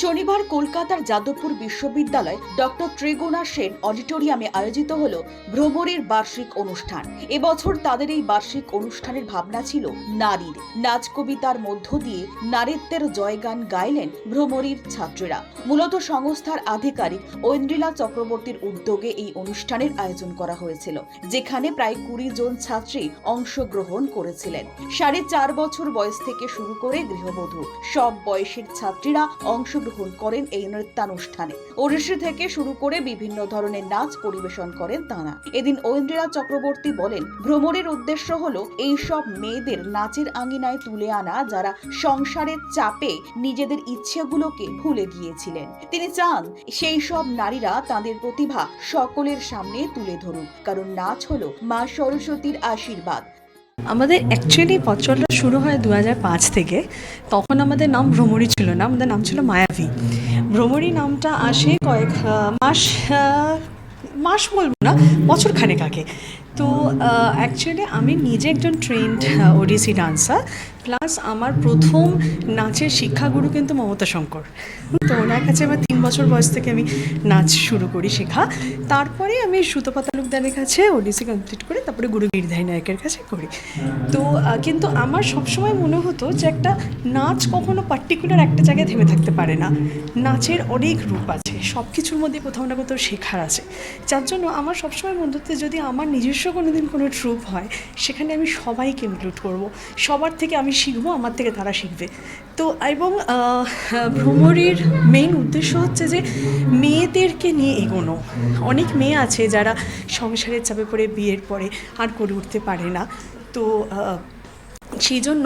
শনিবার কলকাতার যাদবপুর বিশ্ববিদ্যালয় ডক্টর ত্রিগুণা সেন অডিটোরিয়ামে আয়োজিত হল ভ্রমরের বার্ষিক অনুষ্ঠান। এবছর তাদের এই বার্ষিক অনুষ্ঠানের ভাবনা ছিল নারীর। নাচ কবিতার মধ্য দিয়ে নারীত্বের জয়গান গাইলেন ভ্রমরীর ছাত্রীরা। মূলত সংস্থার আধিকারিক ঐন্দ্রিলা চক্রবর্তীর উদ্যোগে এই অনুষ্ঠানের আয়োজন করা হয়েছিল, যেখানে প্রায় কুড়ি জন ছাত্রী অংশগ্রহণ করেছিলেন। সাড়ে চার বছর বয়স থেকে শুরু করে গৃহবধূ। সব বয়সের ছাত্রীরা অংশগ্রহণ করেন এই নৃত্যানুষ্ঠানে। ওড়িশি থেকে শুরু করে বিভিন্ন ধরনের নাচ পরিবেশন করেন তাঁরা। এদিন ঐন্দ্রিলা চক্রবর্তী বলেন, ভ্রমণের উদ্দেশ্য হলো এই সব মেয়েদের নাচের আঙ্গিনায় তুলে আনা যারা সংসারের চাপে নিজেদের ইচ্ছেগুলোকে ভুলে গিয়েছিলেন। তিনি চান সেই সব নারীরা তাদের প্রতিভা সকলের সামনে তুলে ধরুক। কারণ নাচ হলো মা সরস্বতীর আশীর্বাদ। আমাদের অ্যাকচুয়ালি পথ চলা শুরু হয় দু থেকে। তখন আমাদের নাম ভ্রমরী ছিল না, আমাদের নাম ছিল মায়াবী ভ্রমরী নামটা আসে কয়েক মাস মাস বলব না বছর খানেক আগে। তো অ্যাকচুয়ালি আমি নিজে একজন ট্রেন্ড ওডিসি ডান্সার প্লাস আমার প্রথম নাচের শিক্ষাগুরু কিন্তু মমতা শঙ্কর। তো ওনার কাছে আমার তিন বছর বয়স থেকে আমি নাচ শুরু করি শেখা। তারপরে আমি সুতপা তালুকদারের কাছে ওডিসি কমপ্লিট করে তারপরে গুরু গিরিধাই নায়কের কাছে করি। তো কিন্তু আমার সবসময় মনে হতো যে একটা নাচ কখনো পার্টিকুলার একটা জায়গায় থেমে থাকতে পারে না। নাচের অনেক রূপ আছে সব কিছুর মধ্যে কোথাও না কোথাও শেখার আছে। যার জন্য আমার সবসময় মনে হতো যদি আমার নিজস্ব কোনো দিন কোনো ট্রুপ হয়, সেখানে আমি সবাইকে ইনক্লুড করব। সবার থেকে আমি শিখব, আমার থেকে তারা শিখবে। তো, এবং ভ্রমণের মেইন উদ্দেশ্য হচ্ছে যে মেয়েদেরকে নিয়ে এগোনো। অনেক মেয়ে আছে যারা সংসারের চাপে পড়ে, বিয়ের পরে আর করে উঠতে পারে না। তো সেই জন্য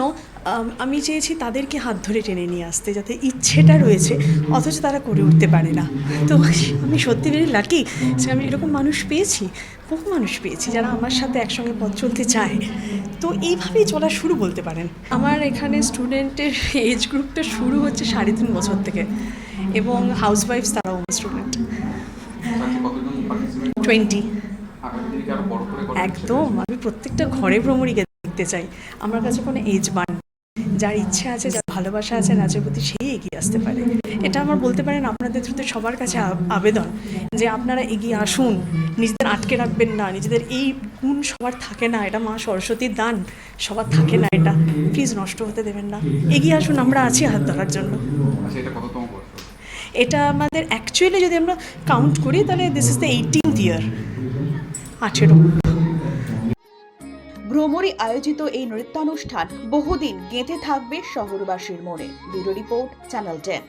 আম, চেয়েছি তাদেরকে হাত ধরে টেনে নিয়ে আসতে যাতে ইচ্ছেটা রয়েছে অথচ তারা করে উঠতে পারে না। তো আমি সত্যি ভেরি লাকি যে আমি এরকম মানুষ পেয়েছি বহু মানুষ পেয়েছি যারা আমার সাথে একসঙ্গে পথ চলতে চায়। তো এইভাবেই চলা শুরু বলতে পারেন। আমার এখানে স্টুডেন্টের এজ গ্রুপটা শুরু হচ্ছে সাড়ে তিন বছর থেকে এবং হাউস ওয়াইফস তারাও আমার স্টুডেন্ট টোয়েন্টি একদম আমি প্রত্যেকটা ঘরে ভ্রমণীকে দেখতে চাই। আমার কাছে কোনো এজ বান যার ইচ্ছা আছে যার ভালোবাসা আছে নাচের প্রতি সেই এগিয়ে আসতে পারে। এটা আমার বলতে পারেন আপনাদের থ্রুতে সবার কাছে আবেদন যে আপনারা এগিয়ে আসুন নিজেদের আটকে রাখবেন না নিজেদের এই গুণ সবার থাকে না এটা মা সরস্বতীর দান সবার থাকে না এটা। প্লিজ নষ্ট হতে দেবেন না। এগিয়ে আসুন আমরা আছি হাত ধরার জন্য। আচ্ছা এটা এটা আমাদের অ্যাকচুয়ালি যদি আমরা কাউন্ট করি তাহলে this is the eighteenth year আঠেরো। ভ্রমরে আয়োজিত এই নৃত্যানুষ্ঠান বহুদিন গেঁথে থাকবে শহরবাসীর মনে। Bureau report channel ten.